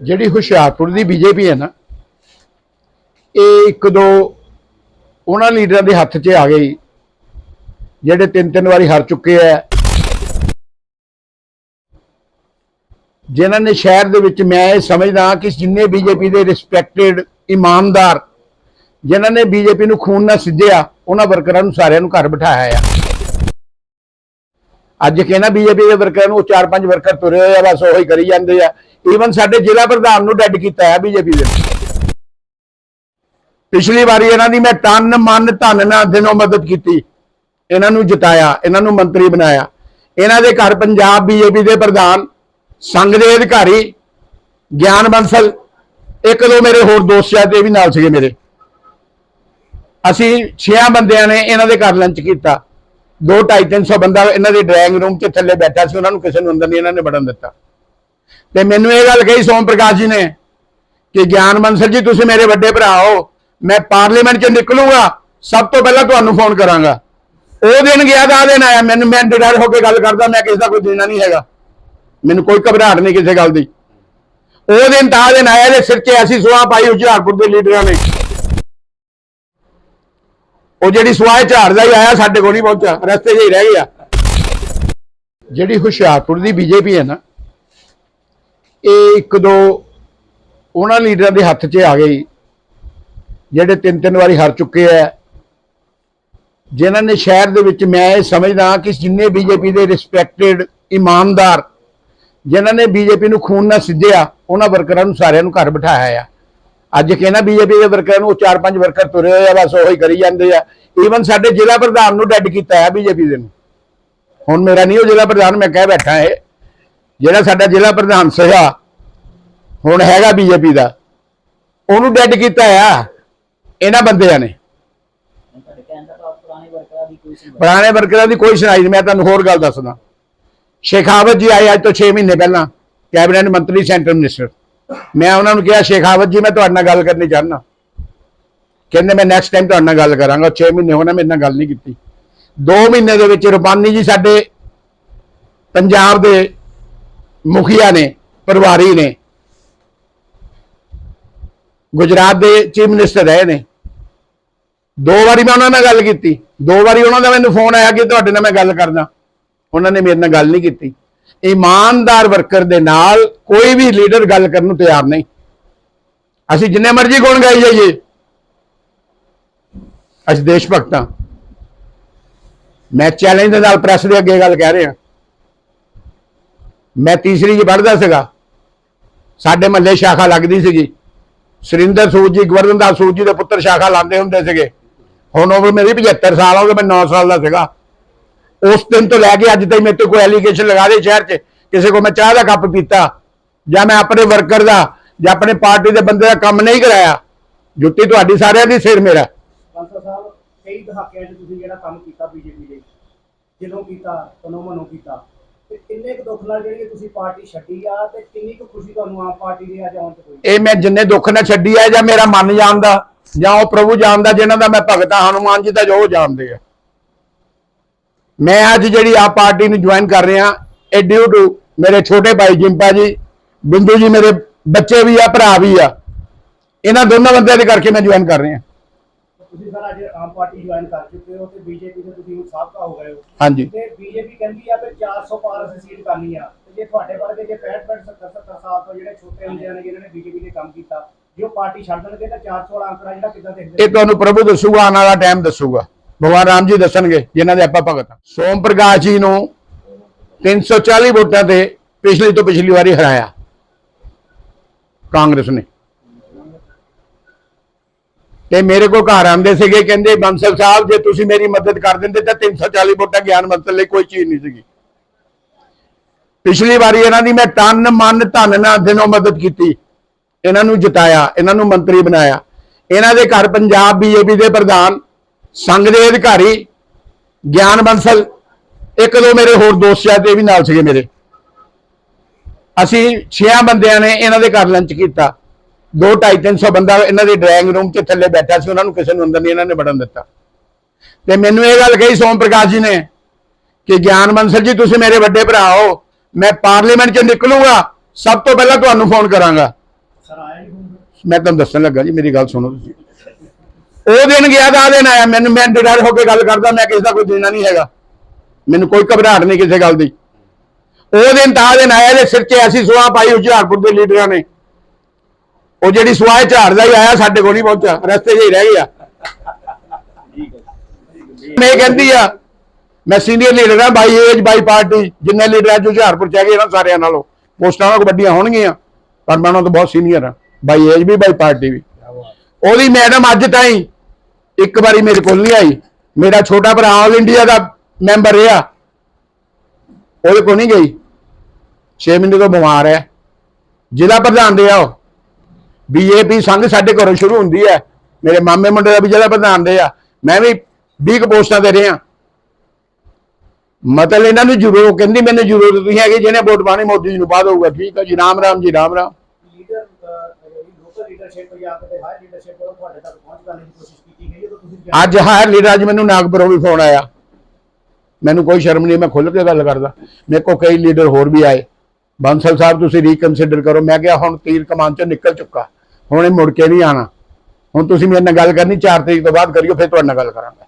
ਜਿਹੜੀ ਹੁਸ਼ਿਆਰਪੁਰ ਦੀ ਬੀਜੇਪੀ ਹੈ ਨਾ, ਇਹ ਇੱਕ ਦੋ ਉਹਨਾਂ ਲੀਡਰਾਂ ਦੇ ਹੱਥ 'ਚ ਆ ਗਈ, ਜਿਹੜੇ ਤਿੰਨ ਤਿੰਨ ਵਾਰੀ ਹਾਰ ਚੁੱਕੇ ਆ। ਜਿਨ੍ਹਾਂ ਨੇ ਸ਼ਹਿਰ ਦੇ ਵਿੱਚ ਮੈਂ ਇਹ ਸਮਝਦਾ ਕਿ ਜਿੰਨੇ ਬੀਜੇਪੀ ਦੇ ਰਿਸਪੈਕਟਡ ਇਮਾਨਦਾਰ, ਜਿਨ੍ਹਾਂ ਨੇ ਬੀਜੇਪੀ ਨੂੰ ਖੂਨ ਨਾਲ ਸਿੱਧਿਆ, ਉਹਨਾਂ ਵਰਕਰਾਂ ਨੂੰ ਸਾਰਿਆਂ ਨੂੰ ਘਰ ਬਿਠਾਇਆ ਆ। ਅੱਜ ਕਹਿੰਦਾ ਬੀਜੇਪੀ ਦੇ ਵਰਕਰਾਂ ਨੂੰ ਉਹ ਚਾਰ ਪੰਜ ਵਰਕਰ ਤੁਰੇ ਹੋਏ ਆ, ਬਸ ਉਹੀ ਕਰੀ ਜਾਂਦੇ ਆ। ਈਵਨ ਸਾਡੇ ਜ਼ਿਲ੍ਹਾ ਪ੍ਰਧਾਨ ਨੂੰ ਡੈਡ ਕੀਤਾ ਹੈ ਬੀਜੇਪੀ ਦੇ। ਪਿਛਲੀ ਵਾਰੀ ਇਹਨਾਂ ਦੀ ਮੈਂ ਤਨ, ਮਨ, ਧਨ ਨਾਲ ਦਿਨੋਂ ਮਦਦ ਕੀਤੀ। ਇਹਨਾਂ ਨੂੰ ਜਿਤਾਇਆ, ਇਹਨਾਂ ਨੂੰ ਮੰਤਰੀ ਬਣਾਇਆ। ਇਹਨਾਂ ਦੇ ਘਰ ਪੰਜਾਬ ਬੀਜੇਪੀ ਦੇ ਪ੍ਰਧਾਨ, ਸੰਘ ਦੇ ਅਧਿਕਾਰੀ, ਗਿਆਨ ਬੰਸਲ, ਇੱਕ ਦੋ ਮੇਰੇ ਹੋਰ ਦੋਸਤ ਆ, ਤੇ ਵੀ ਨਾਲ ਸੀਗੇ ਮੇਰੇ। ਅਸੀਂ ਛੇਆਂ ਬੰਦਿਆਂ ਨੇ ਇਹਨਾਂ ਦੇ ਘਰ ਲੰਚ ਕੀਤਾ। ਦੋ ਢਾਈ ਤਿੰਨ ਸੌ ਬੰਦਾ ਇਹਨਾਂ ਦੇ ਡਰਾਇੰਗ ਰੂਮ 'ਚ ਥੱਲੇ ਬੈਠਾ ਸੀ, ਉਹਨਾਂ ਨੂੰ ਕਿਸੇ ਨੂੰ ਅੰਦਰ ਨਹੀਂ ਇਹਨਾਂ ਨੇ ਵੜਨ ਦਿੱਤਾ। ਤੇ ਮੈਨੂੰ ਇਹ ਗੱਲ ਕਹੀ ਸੋਮ ਪ੍ਰਕਾਸ਼ ਜੀ ਨੇ ਕਿ ਗਿਆਨ ਬੰਸਲ ਜੀ, ਤੁਸੀਂ ਮੇਰੇ ਵੱਡੇ ਭਰਾ ਹੋ, ਮੈਂ ਪਾਰਲੀਮੈਂਟ 'ਚ ਨਿਕਲੂਗਾ, ਸਭ ਤੋਂ ਪਹਿਲਾਂ ਤੁਹਾਨੂੰ ਫੋਨ ਕਰਾਂਗਾ। ਉਹ ਦਿਨ ਗਿਆ ਦਾ ਦਿਨ ਆਇਆ, ਮੈਨੂੰ ਮੈਂ ਡਰ ਹੋ ਕੇ ਗੱਲ ਕਰਦਾ, ਮੈਂ ਕਿਸੇ ਦਾ ਕੋਈ ਦੇਣਾ ਨਹੀਂ ਹੈਗਾ। ਮੈਨੂੰ ਕੋਈ ਘਬਰਾਹਟ ਨਹੀਂ ਕਿਸੇ ਗੱਲ ਦੀ। ਉਹ ਦਿਨ ਤਾਂ ਦਿਨ ਆਇਆ, ਇਹਦੇ ਸਿਰ 'ਚ ਐਸੀ ਸੁਆਹ ਪਾਈ, ਹੁਸ਼ਿਆਰਪੁਰ ਦੇ ਲੀਡਰਾਂ ਨੇ। ਉਹ ਜਿਹੜੀ ਸੁਆਹ ਝਾੜਦਾ ਹੀ ਆਇਆ, ਸਾਡੇ ਕੋਲ ਨਹੀਂ ਪਹੁੰਚਿਆ, ਰਸਤੇ 'ਚ ਹੀ ਰਹਿ ਗਿਆ। ਜਿਹੜੀ ਹੁਸ਼ਿਆਰਪੁਰ ਦੀ ਬੀਜੇਪੀ ਹੈ ਨਾ, ਇਹ ਇੱਕ ਦੋ ਉਹਨਾਂ ਲੀਡਰਾਂ ਦੇ ਹੱਥ 'ਚ ਆ ਗਈ ਜਿਹੜੇ ਤਿੰਨ ਤਿੰਨ ਵਾਰੀ ਹਾਰ ਚੁੱਕੇ ਆ। ਜਿਨ੍ਹਾਂ ਨੇ ਸ਼ਹਿਰ ਦੇ ਵਿੱਚ ਮੈਂ ਇਹ ਸਮਝਦਾ ਕਿ ਜਿੰਨੇ ਬੀਜੇਪੀ ਦੇ ਰਿਸਪੈਕਟਡ ਇਮਾਨਦਾਰ, ਜਿਨ੍ਹਾਂ ਨੇ ਬੀਜੇਪੀ ਨੂੰ ਖੂਨ ਨਾਲ ਸਿੱਧਿਆ, ਉਹਨਾਂ ਵਰਕਰਾਂ ਨੂੰ ਸਾਰਿਆਂ ਨੂੰ ਘਰ ਬਿਠਾਇਆ ਆ। ਅੱਜ ਕਹਿੰਦਾ ਬੀਜੇਪੀ ਦੇ ਵਰਕਰਾਂ ਨੂੰ ਚਾਰ ਪੰਜ ਵਰਕਰ ਤੁਰੇ ਹੋਏ ਆ, ਬਸ ਉਹੀ ਕਰੀ ਜਾਂਦੇ ਆ। ਈਵਨ ਸਾਡੇ ਜ਼ਿਲ੍ਹਾ ਪ੍ਰਧਾਨ ਨੂੰ ਡੈਡ ਕੀਤਾ ਹੈ ਬੀਜੇਪੀ ਦੇ ਨੂੰ। ਹੁਣ ਮੇਰਾ ਨਹੀਂ ਉਹ ਜ਼ਿਲ੍ਹਾ ਪ੍ਰਧਾਨ, ਮੈਂ ਕਹਿ ਬੈਠਾ ਹੈ ਜਿਹੜਾ ਸਾਡਾ ਜ਼ਿਲ੍ਹਾ ਪ੍ਰਧਾਨ ਸੀਗਾ ਹੁਣ ਹੈਗਾ ਬੀਜੇਪੀ ਦਾ। ਉਹਨੂੰ ਡੈਡ ਕੀਤਾ ਆ, ਇਹਨਾਂ ਬੰਦਿਆਂ ਨੇ। ਪੁਰਾਣੇ ਵਰਕਰਾਂ ਦੀ ਕੋਈ ਪੁਰਾਣੇ ਵਰਕਰਾਂ ਦੀ ਕੋਈ ਸੁਣਾਈ ਨਹੀਂ ਮੈਂ ਤੁਹਾਨੂੰ ਹੋਰ ਗੱਲ ਦੱਸਦਾ। ਸ਼ੇਖਾਵਤ ਜੀ ਆਏ ਅੱਜ ਤੋਂ 6 ਮਹੀਨੇ ਪਹਿਲਾਂ, ਕੈਬਨਿਟ ਮੰਤਰੀ, ਸੈਂਟਰ ਮਿਨਿਸਟਰ। ਮੈਂ ਉਹਨਾਂ ਨੂੰ ਕਿਹਾ ਸ਼ੇਖਾਵਤ ਜੀ, ਮੈਂ ਤੁਹਾਡੇ ਨਾਲ ਗੱਲ ਕਰਨੀ ਚਾਹੁੰਦਾ। ਕਹਿੰਦੇ, ਮੈਂ ਨੈਕਸਟ ਟਾਈਮ ਤੁਹਾਡੇ ਨਾਲ ਗੱਲ ਕਰਾਂਗਾ। 6 ਮਹੀਨੇ ਹੋਣਾ, ਮੇਰੇ ਨਾਲ ਗੱਲ ਨਹੀਂ ਕੀਤੀ। 2 ਮਹੀਨੇ ਦੇ ਵਿੱਚ ਰੁਪਾਨੀ ਜੀ ਸਾਡੇ ਪੰਜਾਬ ਦੇ ਮੁਖੀਆ ਨੇ, ਪਰਿਵਾਰੀ ਨੇ। ਗੁਜਰਾਤ ਦੇ ਚੀਫ ਮਿਨਿਸਟਰ ਰਹੇ ਨੇ। ਦੋ ਵਾਰੀ ਮੈਂ ਉਹਨਾਂ ਨਾਲ ਗੱਲ ਕੀਤੀ। ਦੋ ਵਾਰੀ ਉਹਨਾਂ ਦਾ ਮੈਨੂੰ ਫੋਨ ਆਇਆ ਕਿ ਤੁਹਾਡੇ ਨਾਲ ਮੈਂ ਗੱਲ ਕਰਦਾ। ਉਹਨਾਂ ਨੇ ਮੇਰੇ ਨਾਲ ਗੱਲ ਨਹੀਂ ਕੀਤੀ। ਇਮਾਨਦਾਰ ਵਰਕਰ ਦੇ ਨਾਲ ਕੋਈ ਵੀ ਲੀਡਰ ਗੱਲ ਕਰਨ ਨੂੰ ਤਿਆਰ ਨਹੀਂ। ਅਸੀਂ ਜਿੰਨੇ ਮਰਜ਼ੀ ਗੁਣ ਗਾਈ ਜਾਈਏ। ਅਸੀਂ ਦੇਸ਼ ਭਗਤ ਹਾਂ। ਮੈਂ ਚੈਲੰਜ ਦੇ ਨਾਲ ਪ੍ਰੈਸ ਦੇ ਅੱਗੇ ਗੱਲ ਕਹਿ ਰਿਹਾ। ਮੈਂ ਤੀਸਰੀ ਜੀ ਪੜ੍ਹਦਾ ਸੀਗਾ। ਸਾਡੇ ਮਹੱਲੇ ਸ਼ਾਖਾ ਲੱਗਦੀ ਸੀਗੀ। ਸੁਰਿੰਦਰ ਸੂਦ ਜੀ ਗਵਰਨਦਾਸ ਸੂਦ ਜੀ ਦੇ ਪੁੱਤਰ ਸ਼ਾਖਾ ਲਾਉਂਦੇ ਹੁੰਦੇ ਸੀਗੇ। ਹੁਣ ਉਮਰ ਮੇਰੀ 75 ਸਾਲ ਹੋ ਗਏ, ਮੈਂ 9 ਸਾਲ ਦਾ ਸੀਗਾ। ਉਸ ਦਿਨ ਤੋਂ ਲੈ ਕੇ ਅੱਜ ਤੱਕ ਮੇਰੇ ਤੇ ਕੋਈ ਐਲੀਗੇਸ਼ਨ ਲਗਾ ਦੇ ਸ਼ਹਿਰ 'ਚ ਕਿਸੇ ਕੋ ਮੈਂ ਚਾਹ ਦਾ ਕੱਪ ਪੀਤਾ ਜਾਂ ਮੈਂ ਆਪਣੇ ਵਰਕਰ ਦਾ ਜਾਂ ਆਪਣੇ ਪਾਰਟੀ ਦੇ ਬੰਦੇ ਦਾ ਕੰਮ ਨਹੀਂ ਕਰਾਇਆ ਜੁੱਤੀ ਤੁਹਾਡੀ ਸਾਰਿਆਂ ਦੀ ਸਿਰ ਮੇਰਾ। ਬਾਂਸਲ ਸਾਹਿਬ ਕਈ ਦਹਾਕਿਆਂ 'ਚ ਤੁਸੀਂ ਜਿਹੜਾ ਕੰਮ ਕੀਤਾ ਬੀਜੇਪੀ ਲਈ ਜਦੋਂ ਕੀਤਾ ਤਨੋਂ ਮਨੋਂ ਕੀਤਾ ਤੇ ਕਿੰਨੇ ਕੁ ਦੁੱਖ ਨਾਲ ਜਿਹੜੀ ਇਹ ਤੁਸੀਂ ਪਾਰਟੀ ਛੱਡੀ ਆ ਤੇ ਕਿੰਨੀ ਕੁ ਖੁਸ਼ੀ ਤੁਹਾਨੂੰ ਆਮ ਪਾਰਟੀ ਦੇ ਅੱਜ ਆਉਣ 'ਚ ਹੋਈ? ਇਹ ਮੈਂ ਜਿੰਨੇ ਦੁੱਖ ਨਾਲ ਛੱਡੀ ਹੈ ਜਾਂ ਮੇਰਾ ਮਨ ਜਾਣਦਾ ਜਾਂ ਉਹ ਪ੍ਰਭੂ ਜਾਣਦਾ ਜਿਨ੍ਹਾਂ ਦਾ ਮੈਂ ਭਗਤ ਹਾਂ ਹਨੂਮਾਨ ਜੀ ਦਾ ਜੋ ਜਾਣਦੇ ਆ। ਮੈਂ ਅੱਜ ਜਿਹੜੀ ਆ ਪਾਰਟੀ ਨੂੰ ਜੁਆਇਨ ਕਰ ਰਿਹਾ ਇਹ ਡਿਊ ਟੂ ਮੇਰੇ ਛੋਟੇ ਭਾਈ ਜਿੰਪਾ ਜੀ ਬਿੰਦੂ ਜੀ ਮੇਰੇ ਬੱਚੇ ਵੀ ਆ ਭਰਾ ਵੀ ਆ ਇਹਨਾਂ ਦੋਨਾਂ ਬੰਦਿਆਂ ਦੇ ਕਰਕੇ ਮੈਂ ਜੁਆਇਨ ਕਰ ਰਿਹਾ। ਤੁਸੀਂ ਸਰ ਅੱਜ ਆਮ ਪਾਰਟੀ ਜੁਆਇਨ ਕਰ ਚੁੱਕੇ ਹੋ ਤੇ ਬੀਜੇਪੀ ਦੇ ਤੁਸੀਂ ਹੁਣ ਸਾਬਕਾ ਹੋ ਗਏ ਹੋ। ਹਾਂਜੀ। ਤੇ ਬੀਜੇਪੀ ਕਹਿੰਦੀ ਆ ਕਿ 400 ਪਾਰ ਅਸੀਂ ਸੀਟ ਕਰਨੀ ਆ। ਤੇ ਜੇ ਤੁਹਾਡੇ ਵਰਗੇ ਜੇ 65 65 70 70 ਸਾਲ ਤੋਂ ਜਿਹੜੇ ਛੋਟੇ ਹੁੰਦੇ ਨੇ ਜਿਨ੍ਹਾਂ ਨੇ ਬੀਜੇਪੀ ਦੇ ਕੰਮ ਕੀਤਾ ਜੇ ਪਾਰਟੀ ਛੱਡ ਦੇਣਗੇ ਤਾਂ 400 ਵਾਲਾ ਅੰਕੜਾ ਜਿਹੜਾ ਕਿੱਦਾਂ ਦੇਖਦੇ ਇਹ ਤੁਹਾਨੂੰ ਪ੍ਰਭੂ ਦੱਸੂਗਾ ਆਉਣ ਵਾਲਾ ਟਾਈਮ ਦੱਸੂਗਾ। ਭਗਵਾਨ ਰਾਮ ਜੀ ਦੱਸਣਗੇ, ਜਿਨ੍ਹਾਂ ਦੇ ਆਪਾਂ ਭਗਤ ਸੋਮ ਪ੍ਰਕਾਸ਼ ਜੀ ਨੂੰ 340 ਵੋਟਾਂ ਤੇ ਪਿਛਲੀ ਤੋਂ ਪਿਛਲੀ ਵਾਰੀ ਹਰਾਇਆ। ਕਾਂਗਰਸ ਨੇ। ਤੇ ਮੇਰੇ ਕੋਲ ਘਰ ਆਂਦੇ ਸੀਗੇ, ਕਹਿੰਦੇ ਬੰਸਲ ਸਾਹਿਬ ਜੇ ਤੁਸੀਂ ਮੇਰੀ ਮਦਦ ਕਰ ਦਿੰਦੇ ਤਾਂ 340 ਵੋਟਾਂ ਗਿਆਨ ਮੰਤਰ ਲਈ ਕੋਈ ਚੀਜ਼ ਨਹੀਂ ਸੀਗੀ। ਪਿਛਲੀ ਵਾਰੀ ਇਹਨਾਂ ਦੀ ਮੈਂ ਤਨ, ਮਨ, ਧਨ ਨਾਲ ਦਿਨੋਂ ਮਦਦ ਕੀਤੀ। ਇਹਨਾਂ ਨੂੰ ਜਿਤਾਇਆ, ਇਹਨਾਂ ਨੂੰ ਮੰਤਰੀ ਬਣਾਇਆ। ਇਹਨਾਂ ਦੇ ਘਰ ਪੰਜਾਬ, ਬੀਜੇਪੀ ਦੇ ਪ੍ਰਧਾਨ ਸੰਘ ਦੇ ਅਧਿਕਾਰੀ ਗਿਆਨ ਬੰਸਲ ਇੱਕ ਦੋ ਮੇਰੇ ਹੋਰ ਦੋਸਤ ਆ ਤੇ ਵੀ ਨਾਲ ਸੀਗੇ ਮੇਰੇ। ਅਸੀਂ ਛੇਆਂ ਬੰਦਿਆਂ ਨੇ ਇਹਨਾਂ ਦੇ ਘਰ ਲੰਚ ਕੀਤਾ। ਦੋ ਢਾਈ ਤਿੰਨ ਸੌ ਬੰਦਾ ਇਹਨਾਂ ਦੇ ਡਰਾਇੰਗ ਰੂਮ 'ਚ ਥੱਲੇ ਬੈਠਾ ਸੀ ਉਹਨਾਂ ਨੂੰ ਕਿਸੇ ਨੂੰ ਅੰਦਰ ਨਹੀਂ ਇਹਨਾਂ ਨੇ ਵੜਨ ਦਿੱਤਾ। ਤੇ ਮੈਨੂੰ ਇਹ ਗੱਲ ਕਹੀ ਸੋਮ ਪ੍ਰਕਾਸ਼ ਜੀ ਨੇ ਕਿ ਗਿਆਨ ਬੰਸਲ ਜੀ ਤੁਸੀਂ ਮੇਰੇ ਵੱਡੇ ਭਰਾ ਹੋ ਮੈਂ ਪਾਰਲੀਮੈਂਟ 'ਚ ਨਿਕਲੂੰਗਾ ਸਭ ਤੋਂ ਪਹਿਲਾਂ ਤੁਹਾਨੂੰ ਫੋਨ ਕਰਾਂਗਾ। ਮੈਂ ਤੁਹਾਨੂੰ ਦੱਸਣ ਲੱਗਾ ਜੀ ਮੇਰੀ ਗੱਲ ਸੁਣੋ ਤੁਸੀਂ। ਉਹ ਦਿਨ ਗਿਆ ਤਾਂ ਆ ਦਿਨ ਆਇਆ। ਮੈਨੂੰ ਮੈਂ ਡਰ ਹੋ ਕੇ ਗੱਲ ਕਰਦਾ, ਮੈਂ ਕਿਸੇ ਦਾ ਕੋਈ ਦੇਣਾ ਨਹੀਂ ਹੈਗਾ। ਮੈਨੂੰ ਕੋਈ ਘਬਰਾਹਟ ਨਹੀਂ ਕਿਸੇ ਗੱਲ ਦੀ। ਉਹ ਦਿਨ ਤਾਂ ਆ ਦਿਨ ਆਇਆ ਦੇ ਸਿਰ 'ਚ ਐਸੀ ਸੁਆਹ ਪਾਈ ਹੁਸ਼ਿਆਰਪੁਰ ਦੇ ਲੀਡਰਾਂ ਨੇ। ਉਹ ਜਿਹੜੀ ਸੁਆਹ ਝਾੜਦਾ ਹੀ ਆਇਆ, ਸਾਡੇ ਕੋਲ ਨਹੀਂ ਪਹੁੰਚਿਆ। ਰਸਤੇ 'ਚ ਹੀ ਰਹਿ ਗਿਆ। ਮੈਂ ਕਹਿੰਦੀ ਆ, ਮੈਂ ਸੀਨੀਅਰ ਲੀਡਰ ਆ ਬਾਈ ਏਜ ਬਾਈ ਪਾਰਟੀ ਜਿੰਨੇ ਲੀਡਰ ਅੱਜ ਹੁਸ਼ਿਆਰਪੁਰ ਚ ਹੈਗੇ ਨਾ ਸਾਰਿਆਂ ਨਾਲੋਂ। ਪੋਸਟਾਂ ਉਹਨਾਂ ਵੱਡੀਆਂ ਹੋਣਗੀਆਂ, ਪਰ ਮੈਂ ਉਹਨਾਂ ਤੋਂ ਬਹੁਤ ਸੀਨੀਅਰ ਆ। ਬਾਈ ਏਜ ਵੀ ਬਾਈ ਪਾਰਟੀ ਵੀ। ਉਹਦੀ ਮੈਡਮ ਅੱਜ ਤਾਈਂ ਇੱਕ ਵਾਰੀ ਮੇਰੇ ਕੋਲ ਨਹੀਂ ਆਈ। ਮੇਰਾ ਛੋਟਾ ਭਰਾ ਆਲ ਇੰਡੀਆ ਦਾ ਮੈਂਬਰ ਰਿਹਾ। ਉਹਦੇ ਕੋਲ ਨਹੀਂ ਗਈ। 6 ਮਹੀਨੇ ਤੋਂ ਬਿਮਾਰ ਹੈ। ਜ਼ਿਲ੍ਹਾ ਪ੍ਰਧਾਨ ਦੇ ਆ ਉਹ। ਬੀਜੇਪੀ ਸੰਘ ਸਾਡੇ ਘਰੋਂ ਸ਼ੁਰੂ ਹੁੰਦੀ ਹੈ। ਮੇਰੇ ਮਾਮੇ ਮੁੰਡੇ ਦਾ ਵੀ ਜ਼ਿਲ੍ਹਾ ਪ੍ਰਧਾਨ ਦੇ ਆ। ਮੈਂ ਵੀ 20 ਕੁ ਪੋਸਟਾਂ ਤੇ ਰਿਹਾ। ਮਤਲਬ ਇਹਨਾਂ ਨੂੰ ਜ਼ਰੂਰ ਕਹਿੰਦੀ ਮੈਨੂੰ ਜ਼ਰੂਰਤ ਨਹੀਂ ਹੈਗੀ, ਜਿਹਨੇ ਵੋਟ ਪਾਣੀ ਮੋਦੀ ਜੀ ਨੂੰ ਪਾ ਦਊਗਾ। ਠੀਕ ਹੈ ਜੀ, Ram Ram ji, Ram Ram. Leader local leadership ਜਾਂ ਕਿਤੇ ਹਾਇਰ ਲੀਡਰਸ਼ਿਪ ਉਹ ਤੁਹਾਡੇ ਤੱਕ ਪਹੁੰਚ ਕਰਨ ਦੀ ਕੋਸ਼ਿਸ਼ ਅੱਜ ਹਾਇਰ ਲੀਡਰ, ਅੱਜ ਮੈਨੂੰ ਨਾਗਪੁਰੋਂ ਵੀ ਫੋਨ ਆਇਆ। ਮੈਨੂੰ ਕੋਈ ਸ਼ਰਮ ਨਹੀਂ, ਮੈਂ ਖੁੱਲ ਕੇ ਗੱਲ ਕਰਦਾ। ਮੇਰੇ ਕੋਲ ਕਈ ਲੀਡਰ ਹੋਰ ਵੀ ਆਏ। ਬਾਂਸਲ ਸਾਹਿਬ, ਤੁਸੀਂ ਰੀਕਨਸੀਡਰ ਕਰੋ। ਮੈਂ ਕਿਹਾ, ਹੁਣ ਤੀਰ ਕਮਾਨ ਚੋਂ ਨਿਕਲ ਚੁੱਕਾ। ਹੁਣ ਇਹ ਮੁੜ ਕੇ ਨਹੀਂ ਆਣਾ ਹੁਣ ਤੁਸੀਂ ਮੇਰੇ ਨਾਲ ਗੱਲ ਕਰਨੀ 4 ਤਰੀਕ ਤੋਂ ਬਾਅਦ ਕਰਿਓ, ਫਿਰ ਤੁਹਾਡੇ ਨਾਲ ਗੱਲ ਕਰਾਂਗਾ।